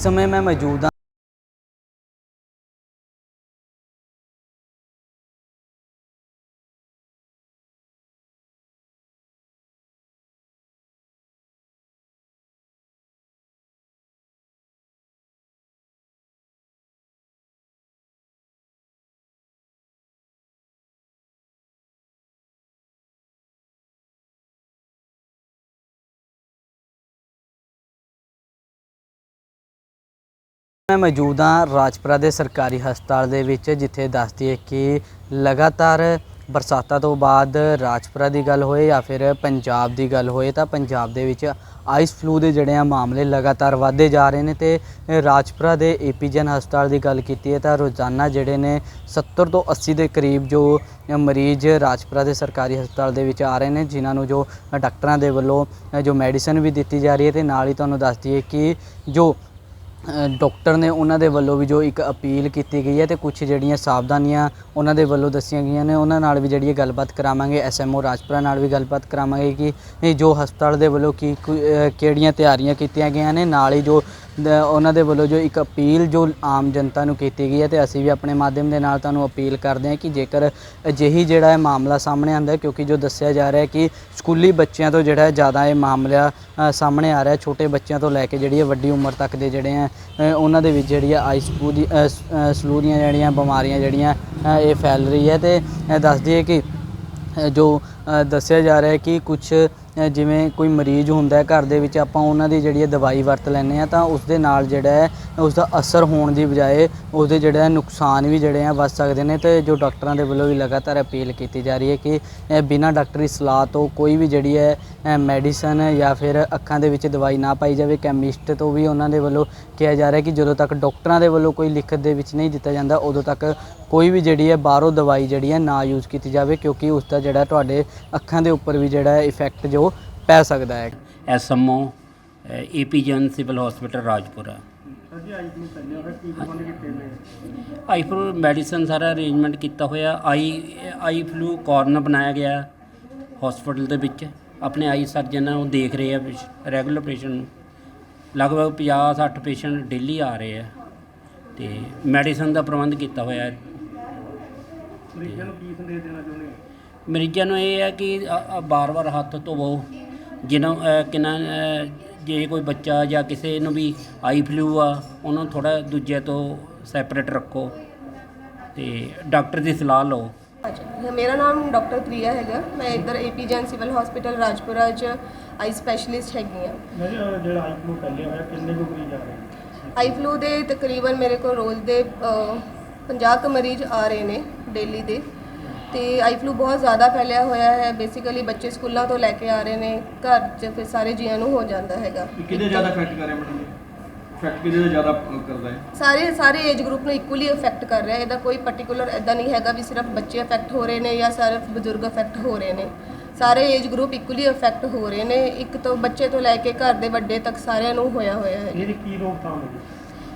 ਇਸ ਸਮੇਂ ਮੈਂ ਮੌਜੂਦ ਹਾਂ। ਮੈਂ ਮੌਜੂਦ ਹਾਂ ਰਾਜਪੁਰਾ ਦੇ ਸਰਕਾਰੀ ਹਸਪਤਾਲ ਦੇ ਵਿੱਚ, ਜਿੱਥੇ ਦੱਸਦੀ ਹੈ ਕਿ ਲਗਾਤਾਰ ਬਰਸਾਤਾਂ ਤੋਂ ਬਾਅਦ ਰਾਜਪੁਰਾ ਦੀ ਗੱਲ ਹੋਏ ਜਾਂ ਫਿਰ ਪੰਜਾਬ ਦੀ ਗੱਲ ਹੋਏ ਤਾਂ ਪੰਜਾਬ ਦੇ ਵਿੱਚ ਆਈਸ ਫਲੂ ਦੇ ਜਿਹੜੇ ਆ ਮਾਮਲੇ ਲਗਾਤਾਰ ਵਧਦੇ ਜਾ ਰਹੇ ਨੇ ਤੇ ਰਾਜਪੁਰਾ ਦੇ ਏਪੀਜਨ ਹਸਪਤਾਲ ਦੀ ਗੱਲ ਕੀਤੀ ਹੈ ਤਾਂ ਰੋਜ਼ਾਨਾ ਜਿਹੜੇ ਨੇ 70 ਤੋਂ 80 ਦੇ ਕਰੀਬ ਜੋ ਮਰੀਜ਼ ਰਾਜਪੁਰਾ ਦੇ ਸਰਕਾਰੀ ਹਸਪਤਾਲ ਦੇ ਵਿੱਚ ਆ ਰਹੇ ਨੇ, ਜਿਨ੍ਹਾਂ ਨੂੰ ਜੋ ਡਾਕਟਰਾਂ ਦੇ ਵੱਲੋਂ ਜੋ ਮੈਡੀਸਨ ਵੀ ਦਿੱਤੀ ਜਾ ਰਹੀ ਹੈ ਤੇ ਨਾਲ ਹੀ ਤੁਹਾਨੂੰ ਦੱਸ ਦਈਏ ਕਿ ਜੋ ਡਾਕਟਰ ਨੇ ਉਹਨਾਂ ਦੇ ਵੱਲੋਂ ਵੀ ਜੋ ਇੱਕ ਅਪੀਲ ਕੀਤੀ ਗਈ ਹੈ ਅਤੇ ਕੁਛ ਜਿਹੜੀਆਂ ਸਾਵਧਾਨੀਆਂ ਉਹਨਾਂ ਦੇ ਵੱਲੋਂ ਦੱਸੀਆਂ ਗਈਆਂ ਨੇ, ਉਹਨਾਂ ਨਾਲ ਵੀ ਜਿਹੜੀ ਇਹ ਗੱਲਬਾਤ ਕਰਾਵਾਂਗੇ ਐਸਐਮਓ ਰਾਜਪੁਰਾ ਨਾਲ ਵੀ ਗੱਲਬਾਤ ਕਰਾਵਾਂਗੇ ਕਿ ਜੋ ਹਸਪਤਾਲ ਦੇ ਵੱਲੋਂ ਕੀ ਕੁ- ਕਿਹੜੀਆਂ ਤਿਆਰੀਆਂ ਕੀਤੀਆਂ ਗਈਆਂ ਨੇ, ਨਾਲ ਹੀ ਜੋ ਉਹਨਾਂ ਦੇ ਵੱਲੋਂ ਜੋ ਇੱਕ ਅਪੀਲ ਜੋ ਆਮ ਜਨਤਾ ਨੂੰ ਕੀਤੀ ਗਈ ਹੈ ਤੇ ਅਸੀਂ ਵੀ ਆਪਣੇ ਮਾਧਿਅਮ ਦੇ ਨਾਲ ਤੁਹਾਨੂੰ ਅਪੀਲ ਕਰਦੇ ਹਾਂ ਕਿ ਜੇਕਰ ਅਜਿਹੀ ਜਿਹੜਾ ਹੈ ਮਾਮਲਾ ਸਾਹਮਣੇ ਆਉਂਦਾ ਕਿਉਂਕਿ ਜੋ ਦੱਸਿਆ ਜਾ ਰਿਹਾ ਹੈ ਕਿ ਸਕੂਲੀ ਬੱਚਿਆਂ ਤੋਂ ਜਿਹੜਾ ਹੈ ਜ਼ਿਆਦਾ ਇਹ ਮਾਮਲਾ ਸਾਹਮਣੇ ਆ ਰਿਹਾ ਛੋਟੇ ਬੱਚਿਆਂ ਤੋਂ ਲੈ ਕੇ ਜਿਹੜੀ ਹੈ ਵੱਡੀ ਉਮਰ ਤੱਕ ਦੇ ਜਿਹੜੇ ਆ ਉਹਨਾਂ ਦੇ ਵਿੱਚ ਜਿਹੜੀ ਹੈ ਆਈਸ ਦੀ ਸਲੂ ਦੀਆਂ ਜਿਹੜੀਆਂ ਬਿਮਾਰੀਆਂ ਜਿਹੜੀਆਂ ਇਹ ਫੈਲ ਰਹੀ ਹੈ ਤੇ ਅ, ਦੱਸਦੀ ਕਿ ਜੋ ਦੱਸਿਆ ਜਾ ਰਿਹਾ ਕਿ ਕੁਝ ਜਿਵੇਂ ਕੋਈ ਮਰੀਜ਼ ਹੁੰਦਾ ਘਰ ਦੇ ਵਿੱਚ, ਆਪਾਂ ਉਹਨਾਂ ਦੀ ਜਿਹੜੀ ਹੈ ਦਵਾਈ ਵਰਤ ਲੈਂਦੇ ਹਾਂ ਤਾਂ ਉਸ ਦੇ ਨਾਲ ਜਿਹੜਾ ਹੈ ਉਸ ਦਾ ਅਸਰ ਹੋਣ ਦੀ ਬਜਾਏ ਉਹਦੇ ਜਿਹੜਾ ਨੁਕਸਾਨ ਵੀ ਜਿਹੜੇ ਆ ਵੱਧ ਸਕਦੇ ਨੇ ਤੇ ਜੋ ਡਾਕਟਰਾਂ ਦੇ ਵੱਲੋਂ ਵੀ ਲਗਾਤਾਰ ਅਪੀਲ ਕੀਤੀ ਜਾ ਰਹੀ ਹੈ ਕਿ ਬਿਨਾਂ ਡਾਕਟਰੀ ਸਲਾਹ ਤੋਂ ਕੋਈ ਵੀ ਜਿਹੜੀ ਹੈ ਮੈਡੀਸਨ ਜਾਂ ਫਿਰ ਅੱਖਾਂ ਦੇ ਵਿੱਚ ਦਵਾਈ ਨਾ ਪਾਈ ਜਾਵੇ, ਕੈਮਿਸਟ ਤੋਂ ਵੀ ਉਹਨਾਂ ਦੇ ਵੱਲੋਂ ਕਿਹਾ ਜਾ ਰਿਹਾ ਕਿ ਜਦੋਂ ਤੱਕ ਡਾਕਟਰਾਂ ਦੇ ਵੱਲੋਂ ਕੋਈ ਲਿਖਤ ਦੇ ਵਿੱਚ ਨਹੀਂ ਦਿੱਤਾ ਜਾਂਦਾ, ਉਦੋਂ ਤੱਕ ਕੋਈ ਵੀ ਜਿਹੜੀ ਹੈ ਬਾਹਰੋਂ ਦਵਾਈ ਜਿਹੜੀ ਹੈ ਨਾ ਯੂਜ਼ ਕੀਤੀ ਜਾਵੇ ਕਿਉਂਕਿ ਉਸ ਦਾ ਜਿਹੜਾ ਤੁਹਾਡੇ ਅੱਖਾਂ ਦੇ ਉੱਪਰ ਵੀ ਜਿਹੜਾ ਹੈ ਇਫੈਕਟ ਜੋ ਪੈ ਸਕਦਾ ਹੈ। SMO ਏਪੀਜਨ civil hospital Rajpura. Eye flu medicine ਸਾਰਾ ਅਰੇਂਜਮੈਂਟ ਕੀਤਾ ਹੋਇਆ। ਆਈ ਆਈ ਫਲੂ ਕਾਰਨਰ ਬਣਾਇਆ ਗਿਆ ਹਸਪੀਟਲ ਦੇ ਵਿੱਚ। ਆਪਣੇ ਆਈ ਸਰਜਨ ਆ ਉਹ ਦੇਖ ਰਹੇ ਆ ਰੈਗੂਲਰ ਪੇਸ਼ੈਂਟ ਨੂੰ। ਲਗਭਗ 50 60 ਪੇਸ਼ੈਂਟ ਡੇਲੀ ਆ ਰਹੇ ਆ। ਤੇ ਮੈਡੀਸਨ ਦਾ ਪ੍ਰਬੰਧ ਕੀਤਾ ਹੋਇਆ। ਹੈ ਮਰੀਜ਼ਾਂ ਨੂੰ ਕੀ ਸੰਦੇਸ਼ ਦੇਣਾ ਚਾਹੁੰਦੇ ਹੋ ਮਰੀਜ਼ਾਂ ਨੂੰ ਇਹ ਹੈ ਕਿ ਬਾਰ-ਬਾਰ ਹੱਥ ਧੋਵੋ। ਜਿਹਨਾਂ ਕਿਨਾਂ ਜੇ ਕੋਈ ਬੱਚਾ ਜਾਂ ਕਿਸੇ ਨੂੰ ਵੀ ਆਈ ਫਲੂ ਆ ਉਹਨੂੰ ਥੋੜਾ ਦੂਜੇ ਤੋਂ ਸੈਪਰੇਟ ਰੱਖੋ ਤੇ ਡਾਕਟਰ ਦੀ ਸਲਾਹ ਲਓ। ਅੱਛਾ। ਮੇਰਾ ਨਾਮ ਡਾਕਟਰ ਪ੍ਰਿਆ ਹੈਗਾ। ਮੈਂ ਇੱਧਰ AP Jain civil hospital Rajpura 'ਚ ਆਈ ਸਪੈਸ਼ਲਿਸਟ ਹੈਗੀ ਆ ਜਿਹੜਾ ਆਈ ਫਲੂ ਫੈਲਿਆ ਹੋਇਆ ਕਿੰਨੇ ਕੁ ਮਰੀਜ਼ ਆ ਰਹੇ ਆਈ ਫਲੂ ਦੇ ਤਕਰੀਬਨ ਮੇਰੇ ਕੋਲ ਰੋਜ਼ ਦੇ ਅ, 50 ਕੁ ਮਰੀਜ਼ ਆ ਰਹੇ ਨੇ ਡੇਲੀ ਦੇ। ਤੇ ਆਈ ਫਲੂ ਬਹੁਤ ਜ਼ਿਆਦਾ ਫੈਲਿਆ ਹੋਇਆ ਹੈ। ਬੇਸਿਕਲੀ ਬੱਚੇ ਸਕੂਲਾਂ ਤੋਂ ਲੈ ਕੇ ਆ ਰਹੇ ਨੇ। ਘਰ 'ਚ ਫਿਰ ਸਾਰੇ ਜੀਆਂ ਨੂੰ ਹੋ ਜਾਂਦਾ ਹੈਗਾ। ਕਿਹਦੇ ਜ਼ਿਆਦਾ ਇਫੈਕਟ ਕਰ ਰਿਹਾ ਮੈਡਮ ਇਫੈਕਟ ਕਿਹਦੇ ਦਾ ਜ਼ਿਆਦਾ ਕਰਦਾ ਹੈ? ਸਾਰੇ ਸਾਰੇ ਏਜ ਗਰੁੱਪ ਨੂੰ ਇਕੁਅਲੀ ਅਫੈਕਟ ਕਰ ਰਿਹਾ ਇਹਦਾ ਕੋਈ ਪਾਰਟਿਕੂਲਰ ਐਦਾਂ ਨਹੀਂ ਹੈਗਾ ਵੀ ਸਿਰਫ ਬੱਚੇ ਅਫੈਕਟ ਹੋ ਰਹੇ ਨੇ ਜਾਂ ਸਿਰਫ ਬਜ਼ੁਰਗ ਅਫੈਕਟ ਹੋ ਰਹੇ ਨੇ। ਸਾਰੇ ਏਜ ਗਰੁੱਪ ਇਕੁਅਲੀ ਅਫੈਕਟ ਹੋ ਰਹੇ ਨੇ। ਇੱਕ ਤੋਂ ਬੱਚੇ ਤੋਂ ਲੈ ਕੇ ਘਰ ਦੇ ਵੱਡੇ ਤੱਕ ਸਾਰਿਆਂ ਨੂੰ ਹੋਇਆ ਹੋਇਆ ਹੈ। ਇਹਦੀ ਕੀ ਰੋਕਥਾਮ ਹੈ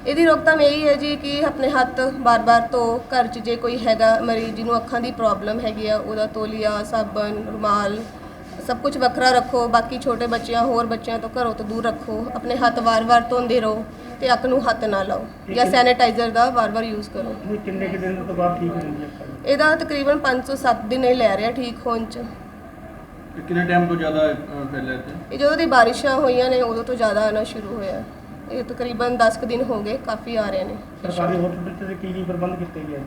ਇਹਦੀ ਰੋਕਥਾਮ ਇਹੀ ਹੈ ਜੀ ਕਿ ਆਪਣੇ ਹੱਥ ਬਾਰ-ਬਾਰ ਧੋ ਘਰ 'ਚ ਜੇ ਕੋਈ ਹੈਗਾ ਮਰੀਜ਼ ਜਿਹਨੂੰ ਅੱਖਾਂ ਦੀ ਪ੍ਰੋਬਲਮ ਹੈਗੀ ਆ ਉਹਦਾ ਤੋਲੀਆ ਸਾਬਣ ਰੁਮਾਲ ਸਭ ਕੁਝ ਵੱਖਰਾ ਰੱਖੋ ਬਾਕੀ ਛੋਟੇ ਬੱਚਿਆਂ ਹੋਰ ਬੱਚਿਆਂ ਤੋਂ ਘਰੋਂ ਤੋਂ ਦੂਰ ਰੱਖੋ ਆਪਣੇ ਹੱਥ ਵਾਰ-ਵਾਰ ਧੋਂਦੇ ਰਹੋ ਤੇ ਅੱਖ ਨੂੰ ਹੱਥ ਨਾ ਲਾਓ ਜਾਂ ਸੈਨੀਟਾਈਜ਼ਰ ਦਾ ਵਾਰ-ਵਾਰ ਯੂਜ਼ ਕਰੋ। ਇਹ ਕਿੰਨੇ ਕਿ ਦਿਨ ਤੋਂ ਬਾਅਦ ਠੀਕ ਹੋ ਜਾਂਦੀ ਹੈ ਅੱਖਾਂ ਦੀ? ਇਹਦਾ ਤਕਰੀਬਨ 5 ਤੋਂ 7 ਦਿਨ ਇਹ ਲੈ ਰਿਹਾ ਠੀਕ ਹੋਣ 'ਚ। ਤੇ ਕਿੰਨੇ ਟਾਈਮ ਤੋਂ ਜ਼ਿਆਦਾ ਅਹ, ਫੈਲਿਆ ਇਹ ਜਦੋਂ ਦੀ ਬਾਰਿਸ਼ਾਂ ਹੋਈਆਂ ਨੇ ਉਦੋਂ ਤੋਂ ਜ਼ਿਆਦਾ ਆਉਣਾ ਸ਼ੁਰੂ ਹੋਇਆ। ਇਹ ਤਕਰੀਬਨ 10 ਕੁ ਦਿਨ ਹੋ ਗਏ ਕਾਫੀ ਆ ਰਹੇ ਨੇ। ਸਰਕਾਰੀ ਹਸਪਤਾਲ 'ਚ ਕੀ ਕੀ ਪ੍ਰਬੰਧ ਕੀਤੇ ਗਏ ਨੇ?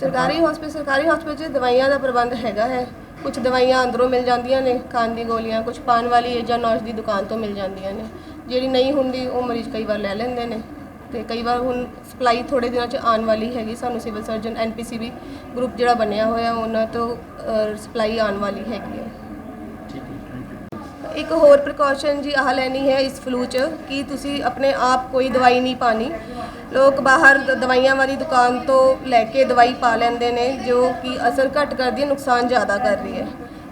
ਸਰਕਾਰੀ ਹਸਪਤਾਲ ਸਰਕਾਰੀ ਹਸਪਤਾਲ 'ਚ ਦਵਾਈਆਂ ਦਾ ਪ੍ਰਬੰਧ ਹੈਗਾ ਹੈ। ਕੁਝ ਦਵਾਈਆਂ ਅੰਦਰੋਂ ਮਿਲ ਜਾਂਦੀਆਂ ਨੇ ਖਾਣ ਦੀ ਗੋਲੀਆਂ ਕੁਝ ਪਾਣ ਵਾਲੀ ਜਾਂ ਨੌਸ਼ ਦੀ ਦੁਕਾਨ ਤੋਂ ਮਿਲ ਜਾਂਦੀਆਂ ਨੇ। ਜਿਹੜੀ ਨਹੀਂ ਹੁੰਦੀ ਉਹ ਮਰੀਜ਼ ਕਈ ਵਾਰ ਲੈ ਲੈਂਦੇ ਨੇ। ਤੇ ਕਈ ਵਾਰ ਹੁਣ ਸਪਲਾਈ ਥੋੜੇ ਦਿਨਾਂ 'ਚ ਆਉਣ ਵਾਲੀ ਹੈਗੀ ਸਾਨੂੰ ਸਿਵਲ ਸਰਜਨ ਐਨਪੀਸੀਬੀ ਗਰੁੱਪ ਜਿਹੜਾ ਬਣਿਆ ਹੋਇਆ ਉਹਨਾਂ ਤੋਂ ਸਪਲਾਈ ਆਉਣ ਵਾਲੀ ਹੈਗੀ ਹੈ। ਇੱਕ ਹੋਰ ਪ੍ਰੀਕਾਸ਼ਨ ਜੀ ਆਹ ਲੈਣੀ ਹੈ ਇਸ ਫਲੂ 'ਚ ਕਿ ਤੁਸੀਂ ਆਪਣੇ ਆਪ ਕੋਈ ਦਵਾਈ ਨਹੀਂ ਪਾਣੀ। ਲੋਕ ਬਾਹਰ ਦ- ਦਵਾਈਆਂ ਵਾਲੀ ਦੁਕਾਨ ਤੋਂ ਲੈ ਕੇ ਦਵਾਈ ਪਾ ਲੈਂਦੇ ਨੇ ਜੋ ਕਿ ਅਸਰ ਘੱਟ ਕਰਦੀ ਹੈ ਨੁਕਸਾਨ ਜ਼ਿਆਦਾ ਕਰ ਰਹੀ ਹੈ।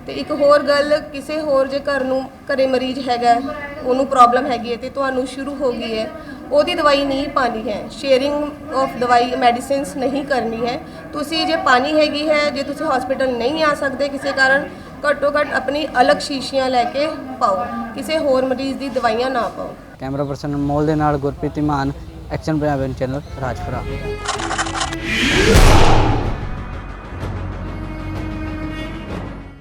ਤੇ ਇੱਕ ਹੋਰ ਗੱਲ ਕਿਸੇ ਹੋਰ ਜੇ ਘਰ ਨੂੰ ਘਰੇ ਮਰੀਜ਼ ਹੈਗਾ ਹੈ, ਉਹਨੂੰ ਪ੍ਰੋਬਲਮ ਹੈਗੀ ਹੈ ਤੇ ਤੁਹਾਨੂੰ ਸ਼ੁਰੂ ਹੋ ਗਈ ਹੈ ਉਹਦੀ ਦਵਾਈ ਨਹੀਂ ਪਾਣੀ ਹੈ। ਸ਼ੇਅਰਿੰਗ ਆਫ ਦਵਾਈ ਮੈਡੀਸਿਨਸ ਨਹੀਂ ਕਰਨੀ ਹੈ। ਤੁਸੀਂ ਜੇ ਪਾਣੀ ਹੈਗੀ ਹੈ ਜੇ ਤੁਸੀਂ ਹਸਪੀਟਲ ਨਹੀਂ ਆ ਸਕਦੇ ਕਿਸੇ ਕਾਰਨ ਘੱਟੋ ਘੱਟ ਆਪਣੀ ਅਲੱਗ ਸ਼ੀਸ਼ੀਆਂ ਲੈ ਕੇ ਪਾਓ। ਕਿਸੇ ਹੋਰ ਮਰੀਜ਼ ਦੀ ਦਵਾਈਆਂ ਨਾ ਪਾਓ। ਕੈਮਰਾ ਪਰਸਨ ਮੋਲ ਦੇ ਨਾਲ ਗੁਰਪ੍ਰੀਤ ਮਾਨ ਐਕਸ਼ਨ ਪੰਜਾਬੀ ਚੈਨਲ, ਰਾਜਪੁਰਾ।